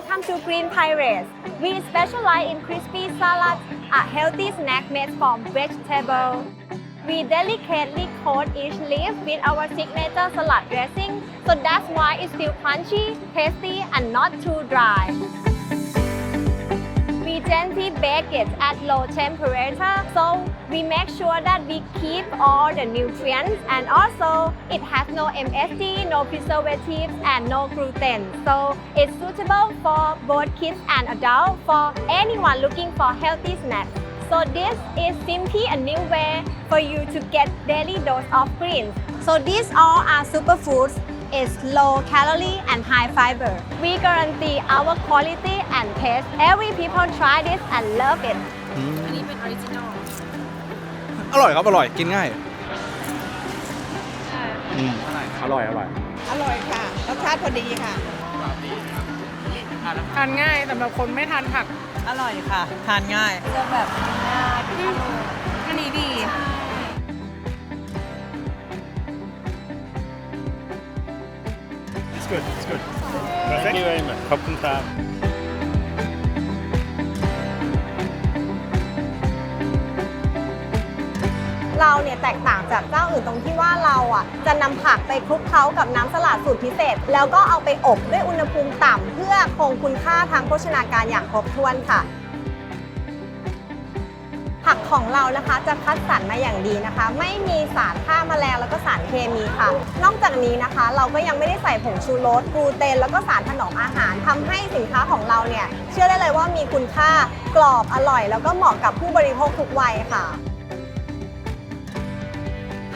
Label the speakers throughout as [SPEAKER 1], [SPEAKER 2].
[SPEAKER 1] Welcome to Green Pirates. We specialize in crispy salads, a healthy snack made from vegetable. We delicately coat each leaf with our signature salad dressing, so that's why it's still crunchy, tasty, and not too dry. We gently bake it at low temperature, so we make sure that we keep all the nutrients and also it has no MSG, no preservatives, and no gluten. So it's suitable for both kids and adults for anyone looking for healthy snacks. So this is simply a new way for you to get daily dose of greens. So these all are superfoods. It's low calorie and high fiber. We guarantee our quality and taste. Every people try this and love it.
[SPEAKER 2] อันนี้เป็นออริจินอล
[SPEAKER 3] อร่อยครับ อร่อย กินง่ายอืมอร่อย อร่อย
[SPEAKER 4] อร่อยค่ะ รสชาติพอดีค่ะ
[SPEAKER 2] ทานง่ายสำหรับคนไม่ทานผัก
[SPEAKER 4] อร่อยค่ะ ทานง่าย
[SPEAKER 2] จะแบบ
[SPEAKER 5] good. It's good. Thank you very much. ขอบคุณครับ
[SPEAKER 1] เราเนี่ยแตกต่างจากเจ้าอื่นตรงที่ว่าเราอะจะนำผักไปคลุกเคล้ากับน้ำสลัดสูตรพิเศษ แล้วก็เอาไปอบด้วยอุณหภูมิต่ำเพื่อคงคุณค่าทางโภชนาการอย่างครบถ้วนค่ะ ผักของเรานะคะจะคัดสรรมาอย่างดีนะคะ ไม่มีสารฆ่าแมลงแล้วก็สาร เคมีค่ะ นอกจากนี้นะคะ เราก็ยังไม่ได้ใส่ผงชูรสกลูเตน แล้วก็สารถนอมอาหารทำให้สินค้าของเราเนี่ยเชื่อได้เลยว่ามีคุณค่ากรอบอร่อย แล้วก็เหมาะกับผู้บริโภคทุกวัยค่ะ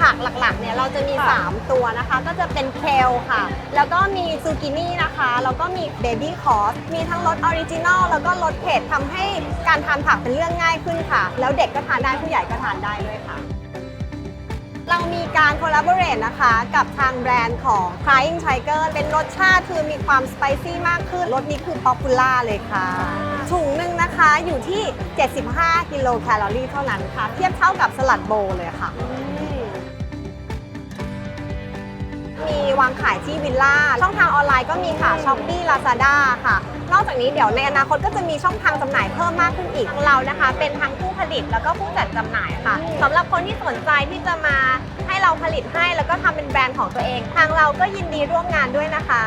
[SPEAKER 1] ผักหลักๆ เนี่ยเราจะมี 3 ตัวนะคะ ก็จะเป็นเคลค่ะ แล้วก็มีซูกินี่นะคะ แล้วก็มีเบบี้คอส มีทั้งรสออริจินอลแล้วก็รสเผ็ดทำให้การทานผักเป็นเรื่องง่ายขึ้นค่ะ แล้วเด็กก็ทานได้ผู้ใหญ่ก็ทานได้ด้วยค่ะ เรามีการ collaborate นะคะ กับทางแบรนด์ของ Crying Tiger เป็นรสชาติคือมีความสไปซี่มากขึ้น รสนี้คือป๊อปปูล่าเลยค่ะ ถุงหนึ่งนะคะอยู่ที่ 75 กิโลแคลอรี่เท่านั้นค่ะ เทียบเท่ากับสลัดโบว์เลยค่ะ มีวางขายที่วิลล่า ช่องทางออนไลน์ก็มีค่ะ s h อ p e e Lazada ค่ะนอกจากนี้เดี๋ยวในอนาคตก็จะมีช่องทางจำหน่ายเพิ่มมากขึ้นอีกทางเรานะคะ เป็นทั้งผู้ผลิตแล้วก็ผู้จัดจำหน่ายค่ะสำหรับคนที่สนใจที่จะมาให้เราผลิตให้แล้วก็ทำเป็นแบรนด์ของตัวเอง ทางเราก็ยินดีร่วมงานด้วยนะคะ